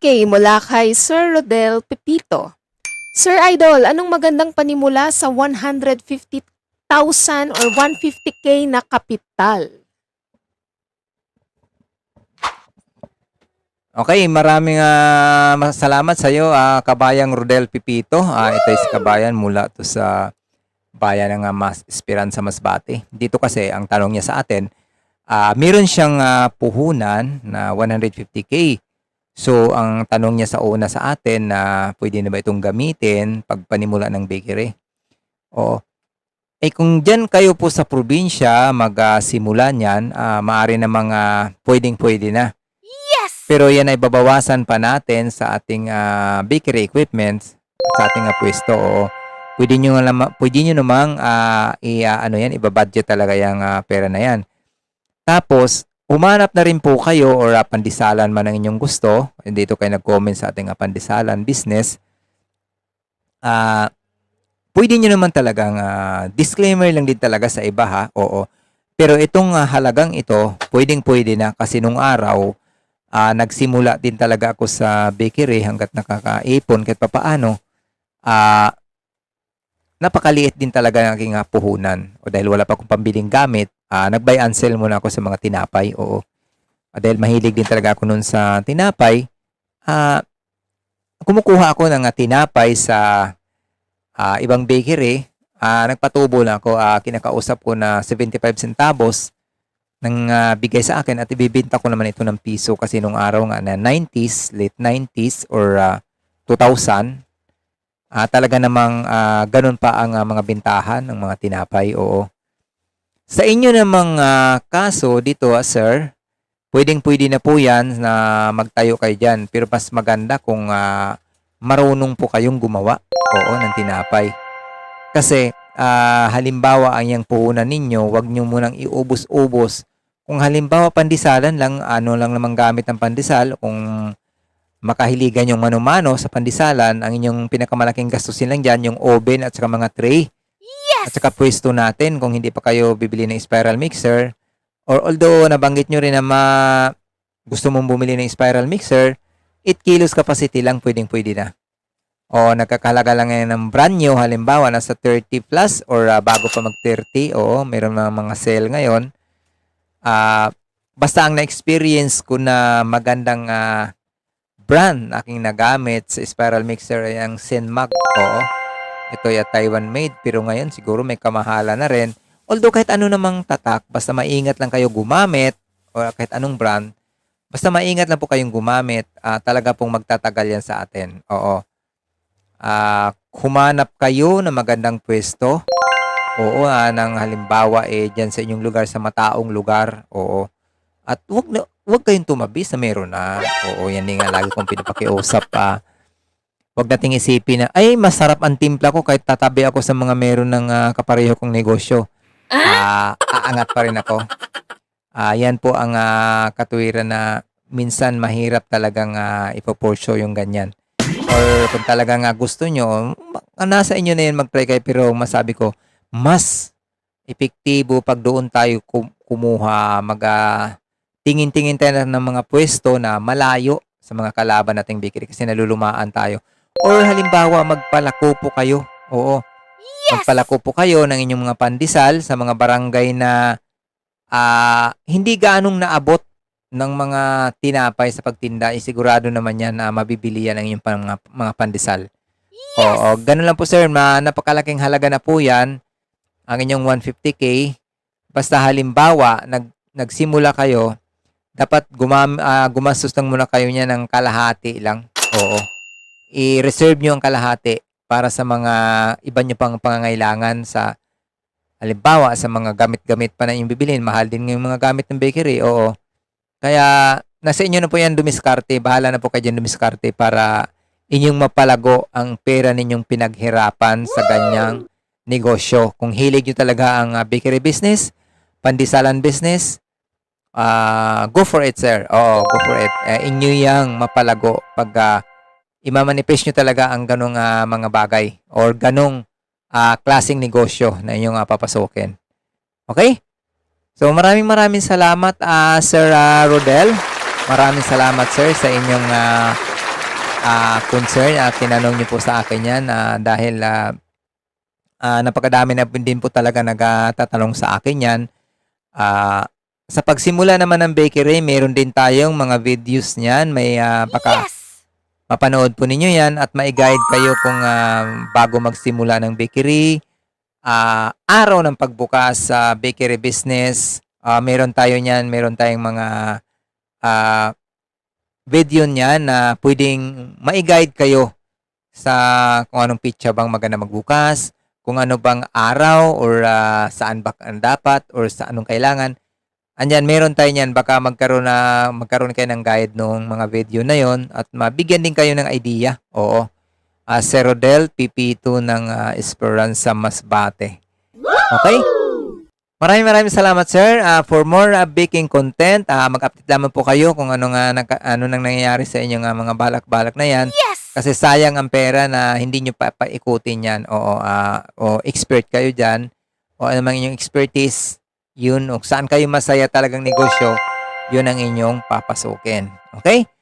10K mula kay Sir Rodel Pepito. Sir Idol, anong magandang panimula sa 150,000 or 150K na kapital? Okay, maraming mas- salamat sa iyo, kabayang Rodel Pipito. Ah, ito is kabayan mula to sa bayan ng ah, Mas Esperanza Masbate. Dito kasi ang tanong niya sa atin, ah, meron siyang ah, puhunan na 150k. So, ang tanong niya sa una sa atin na pwede na ba itong gamitin pag panimula ng bakery? Oo. Eh kung dyan kayo po sa probinsya magsimula niyan, ah, maaari na mga pwedeng-pwede na. Pero yan ay babawasan pa natin sa ating ah, bakery equipments at sa ating ah, pwesto. Oo. Pwede nyo, naman, pwede nyo namang ah, i, ah, ano yan, ibabudget talaga yung ah, pera na yan. Tapos, umanap na rin po kayo or ah, pandisalan man ang inyong gusto. Dito kayo nag-comment sa ating ah, pandisalan business. Ah, pwede nyo naman talagang ah, disclaimer lang din talaga sa iba ha. Oo. Pero itong ah, halagang ito, pwedeng pwede na kasi nung araw, ah, nagsimula din talaga ako sa bakery hanggat nakakaipon kahit papaano. Ah, napakaliit din talaga ng aking ah, puhunan. O dahil wala pa akong pambiling gamit, ah, nag-buy and sell muna ako sa mga tinapay. Oo. Ah, dahil mahilig din talaga ako nun sa tinapay, ah, kumukuha ako ng tinapay sa ah, ibang bakery. Ah, nagpatubo na ako. Ah, kinakausap ko na 75 centavos nang ah, bigay sa akin at ibibenta ko naman ito ng piso kasi nung araw nga na 90s, late 90s or ah, 2000, ah, talaga namang ah, ganun pa ang ah, mga bintahan ng mga tinapay, oo. Sa inyo namang ah, kaso dito, ah, sir, pwedeng pwede na po yan na magtayo kayo dyan. Pero mas maganda kung ah, marunong po kayong gumawa, oo, ng tinapay. Kasi ah, halimbawa ang yung puhunan ninyo, wag nyo munang iubos-ubos. Kung halimbawa pandisalan lang, ano lang naman gamit ng pandesal, kung makahiligan yung mano-mano sa pandisalan, ang inyong pinakamalaking gastusin lang dyan, yung oven at saka mga tray. At saka pwesto natin, kung hindi pa kayo bibili ng spiral mixer, or although nabanggit nyo rin na ma, gusto mong bumili ng spiral mixer, 8 kilos capacity lang pwedeng pwede na. O nagkakalaga lang ngayon ng brand new, halimbawa nasa 30 plus or ah, bago pa mag 30, oo, meron mga mga sale ngayon. Ah, basta ang na-experience ko na magandang ah, brand na aking nagamit sa spiral mixer ay ang Senmag. Oo. Ito ay Taiwan made pero ngayon siguro may kamahala na rin. Although kahit ano namang tatak, basta maingat lang kayo gumamit o kahit anong brand, basta maingat lang po kayong gumamit, ah, talaga pong magtatagal yan sa atin. Oo. Ah, humanap kayo ng magandang pwesto. Oo, ah, ng halimbawa eh diyan sa inyong lugar sa mataong lugar. Oo. At wag wag kayong tumabi sa meron na. Oo, yan din nga lagi kong pinapakiusap pa. Wag nating isipin na ay masarap ang timpla ko kahit tatabi ako sa mga meron ng ah, kapareho kong negosyo. Ah, aangat pa rin ako. Ah, yan po ang ah, katuwiran na minsan mahirap talagang uh, ipoporsyo yung ganyan. Or kung talaga nga gusto nyo, nasa inyo na yan mag-try kayo. Pero masabi ko, mas epektibo pag doon tayo kum- kumuha, mag ah, tingin-tingin tayo ng mga pwesto na malayo sa mga kalaban nating bakery kasi nalulumaan tayo. Or halimbawa, magpalako po kayo. Oo. Magpalako po kayo ng inyong mga pandesal sa mga barangay na ah, hindi ganong naabot ng mga tinapay sa pagtinda, eh, sigurado naman yan na mabibili yan ang inyong pang, mga pandesal. Oo, ganun lang po sir, ma, napakalaking halaga na po yan, ang inyong 150k. Basta halimbawa, nag, nagsimula kayo, dapat gumam, ah, gumastos lang muna kayo niya ng kalahati lang. Oo. I-reserve nyo ang kalahati para sa mga iba nyo pang pangangailangan sa halimbawa sa mga gamit-gamit pa na yung bibilin. Mahal din yung mga gamit ng bakery. Oo. Kaya nasa inyo na po yan dumiskarte. Bahala na po kayo dyan dumiskarte para inyong mapalago ang pera ninyong pinaghirapan sa ganyang negosyo. Kung hilig nyo talaga ang ah, bakery business, pandisalan business, ah go for it, sir. Oo, go for it. Eh, inyo yang mapalago pag ah, imamanifest nyo talaga ang ganong ah, mga bagay or ganong ah, klaseng negosyo na inyong ah, papasukin. Okay? So maraming maraming salamat ah, Sir ah, Rodel. Maraming salamat sir sa inyong ah, ah, concern at tinanong niyo po sa akin yan ah, dahil ah, ah, napakadami na din po talaga nagtatanong sa akin yan. Ah, sa pagsimula naman ng bakery, meron din tayong mga videos niyan. May ah, baka mapanood po ninyo yan at mai-guide kayo kung ah, bago magsimula ng bakery, ah, araw ng pagbukas sa bakery business, ah, meron tayo niyan, meron tayong mga ah, video niyan na pwedeng mai-guide kayo sa kung anong pitsa bang maganda magbukas, kung ano bang araw or ah, saan ba dapat or sa anong kailangan. Andyan, meron tayo niyan. Baka magkaroon na magkaroon kayo ng guide nung mga video na yon at mabigyan din kayo ng idea. Oo. Uh, Sir Rodel, PP2 ng ah, Esperanza Masbate. Okay? Maraming maraming salamat sir. Ah, for more ah, baking content, ah, mag-update lamang po kayo kung ano nga naka- ano nang nangyayari sa inyong ah, mga balak-balak na yan. Kasi sayang ang pera na hindi nyo pa paikutin yan. Oo, ah, o expert kayo dyan. O ano mang inyong expertise, yun. O saan kayo masaya talagang negosyo, yun ang inyong papasukin. Okay?